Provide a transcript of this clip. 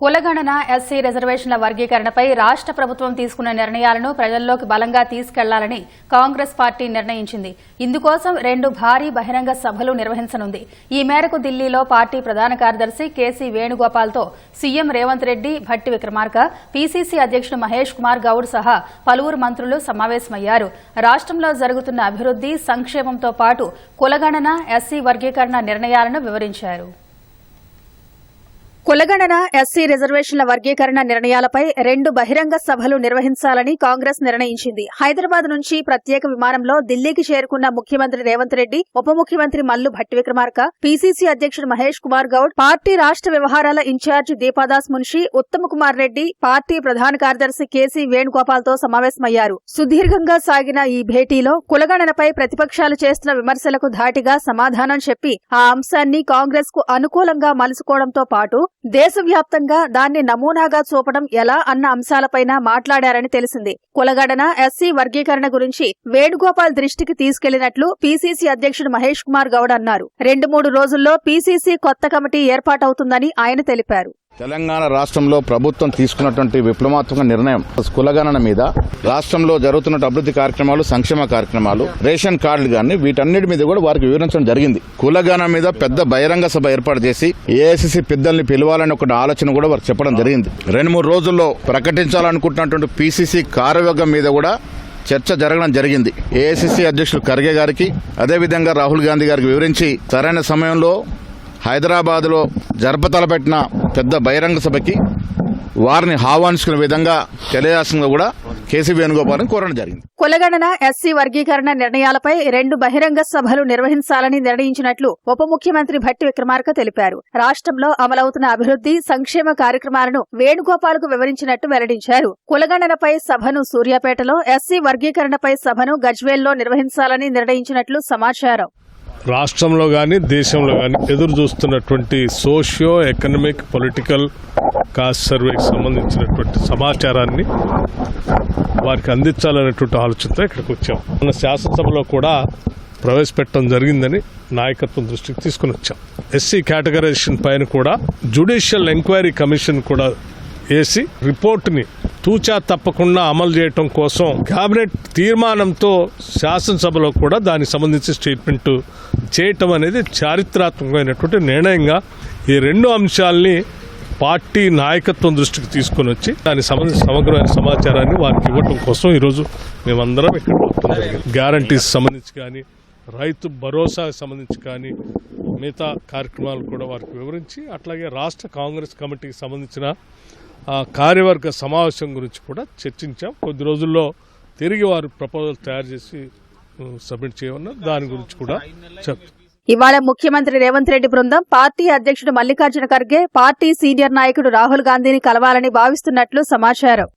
కులగణన ఎస్సీ రిజర్వేషన్ల వర్గీకరణపై రాష్ట్ర ప్రభుత్వం తీసుకున్న నిర్ణయాలను ప్రజల్లోకి బలంగా తీసుకెళ్ళాలని కాంగ్రెస్ పార్టీ నిర్ణయించింది. ఇందుకోసం రెండు భారీ బహిరంగ సభలు నిర్వహించనుంది. ఈ మేరకు ఢిల్లీలో పార్టీ ప్రధాన కార్యదర్శి కేసీ వేణుగోపాల్తో సీఎం రేవంత్ రెడ్డి భట్టి విక్రమార్క పీసీసీ అధ్యక్షుడు మహేష్ కుమార్ గౌడ్ సహా పలువురు మంత్రులు సమావేశమయ్యారు. రాష్ట్రంలో జరుగుతున్న అభివృద్ది సంక్షేమంతో పాటు కులగణన ఎస్సీ వర్గీకరణ నిర్ణయాలను వివరించారు. కులగణన ఎస్సీ రిజర్వేషన్ల వర్గీకరణ నిర్ణయాలపై రెండు బహిరంగ సభలు నిర్వహించాలని కాంగ్రెస్ నిర్ణయించింది. హైదరాబాద్ నుంచి ప్రత్యేక విమానంలో ఢిల్లీకి చేరుకున్న ముఖ్యమంత్రి రేవంత్ రెడ్డి ఉప ముఖ్యమంత్రి మల్లు భట్టి విక్రమార్క పీసీసీ అధ్యక్షుడు మహేష్ కుమార్ గౌడ్ పార్టీ రాష్ట్ర వ్యవహారాల in charge Deepa Das Munshi Uttam Kumar Reddy party ప్రధాన కార్యదర్శి కేసీ వేణుగోపాల్తో సమావేశమయ్యారు. సుదీర్ఘంగా సాగిన ఈ భేటీలో కులగణనపై ప్రతిపక్షాలు చేస్తున్న విమర్శలకు ధాటిగా సమాధానం చెప్పి ఆ అంశాన్ని కాంగ్రెస్కు అనుకూలంగా మలుచుకోవడంతో పాటు దేశవ్యాప్తంగా దాన్ని నమూనాగా చూపడం ఎలా అన్న అంశాలపైన మాట్లాడారని తెలిసింది. కులగడన ఎస్సీ వర్గీకరణ గురించి వేణుగోపాల్ దృష్టికి తీసుకెళ్ళినట్లు పీసీసీ అధ్యక్షుడు మహేష్ కుమార్ గౌడ్ అన్నారు. రెండు మూడు రోజుల్లో పీసీసీ కొత్త కమిటీ ఏర్పాటవుతుందని ఆయన తెలిపారు. తెలంగాణ రాష్ట్రంలో ప్రభుత్వం తీసుకున్నటువంటి విప్లవాత్మక నిర్ణయం కులగణన మీద రాష్ట్రంలో జరుగుతున్న అభివృద్ధి కార్యక్రమాలు సంక్షేమ కార్యక్రమాలు రేషన్ కార్డులు కానీ వీటన్నిటి మీద కూడా వారికి వివరించడం జరిగింది. కులగణన మీద పెద్ద బహిరంగ సభ ఏర్పాటు చేసి ఏఐసిసి పెద్దల్ని పిలవాలని ఒక ఆలోచన కూడా వారికి చెప్పడం జరిగింది. రెండు మూడు రోజుల్లో ప్రకటించాలనుకుంటున్నటువంటి పీసీసీ కార్యవర్గం మీద కూడా చర్చ జరగడం జరిగింది. ఏఐసిసి అధ్యక్షులు ఖర్గే గారికి అదేవిధంగా రాహుల్ గాంధీ గారికి వివరించి సరైన సమయంలో హైదరాబాద్లో జరపతలపెట్టిన పెద్ద బహిరంగ సభకి వారిని ఆహ్వానించుకునే విధంగా తెలియాల్సిందిగా కూడా కేసీ వేణుగోపాల్ని కోరడం జరిగింది. కులగణన ఎస్సీ వర్గీకరణ నిర్ణయాలపై రెండు బహిరంగ సభలు నిర్వహించాలని నిర్ణయించినట్లు ఉప ముఖ్యమంత్రి భట్టి విక్రమార్క తెలిపారు. రాష్ట్రంలో అమలవుతున్న అభివృద్ది సంక్షేమ కార్యక్రమాలను వేణుగోపాల్కు వివరించినట్టు వెల్లడించారు. కులగణనపై సభను సూర్యాపేటలో ఎస్సీ వర్గీకరణపై సభను గజ్వేల్లో నిర్వహించాలని నిర్ణయించినట్లు సమాచారం. రాష్ట్రంలో కానీ దేశంలో కానీ ఎదురు చూస్తున్నటువంటి సోషియో ఎకనమిక్ పొలిటికల్ కాస్ట్ సర్వేకి సంబంధించినటువంటి సమాచారాన్ని వారికి అందించాలనేటువంటి ఆలోచనతో ఇక్కడికి వచ్చాం. మన శాసనసభలో కూడా ప్రవేశపెట్టడం జరిగిందని నాయకత్వం దృష్టికి తీసుకుని వచ్చాం. ఎస్సీ కేటగరైజేషన్ పైన కూడా జ్యుడిషియల్ ఎంక్వైరీ కమిషన్ కూడా వేసి రిపోర్ట్ని తూచా తప్పకుండా అమలు చేయటం కోసం కేబినెట్ తీర్మానంతో శాసనసభలో కూడా దానికి సంబంధించి స్టేట్మెంట్ చేయటం అనేది చారిత్రాత్మకమైనటువంటి నిర్ణయంగా ఈ రెండు అంశాల్ని పార్టీ నాయకత్వం దృష్టికి తీసుకొని వచ్చి దానికి సంబంధించిన సమగ్రమైన సమాచారాన్ని వారికి ఇవ్వటం కోసం ఈరోజు మేమందరం ఇక్కడ గ్యారంటీస్ సంబంధించి కానీ రైతు భరోసాకు సంబంధించి కానీ మిగతా కార్యక్రమాలు కూడా వారికి వివరించి అట్లాగే రాష్ట్ర కాంగ్రెస్ కమిటీకి సంబంధించిన కార్యవర్గ సమావేశం గురించి కూడా చర్చించాం. కొద్ది రోజుల్లో తిరిగి వారు ప్రపోజల్ తయారు చేసి సబ్మిట్ చేయమన్నారు. దాని గురించి కూడా చెప్తాం. ఇవాళ ముఖ్యమంత్రి రేవంత్ రెడ్డి బృందం పార్టీ అధ్యక్షుడు మల్లికార్జున ఖర్గే పార్టీ సీనియర్ నాయకుడు రాహుల్ గాంధీని కలవాలని భావిస్తున్నట్లు సమాచారం.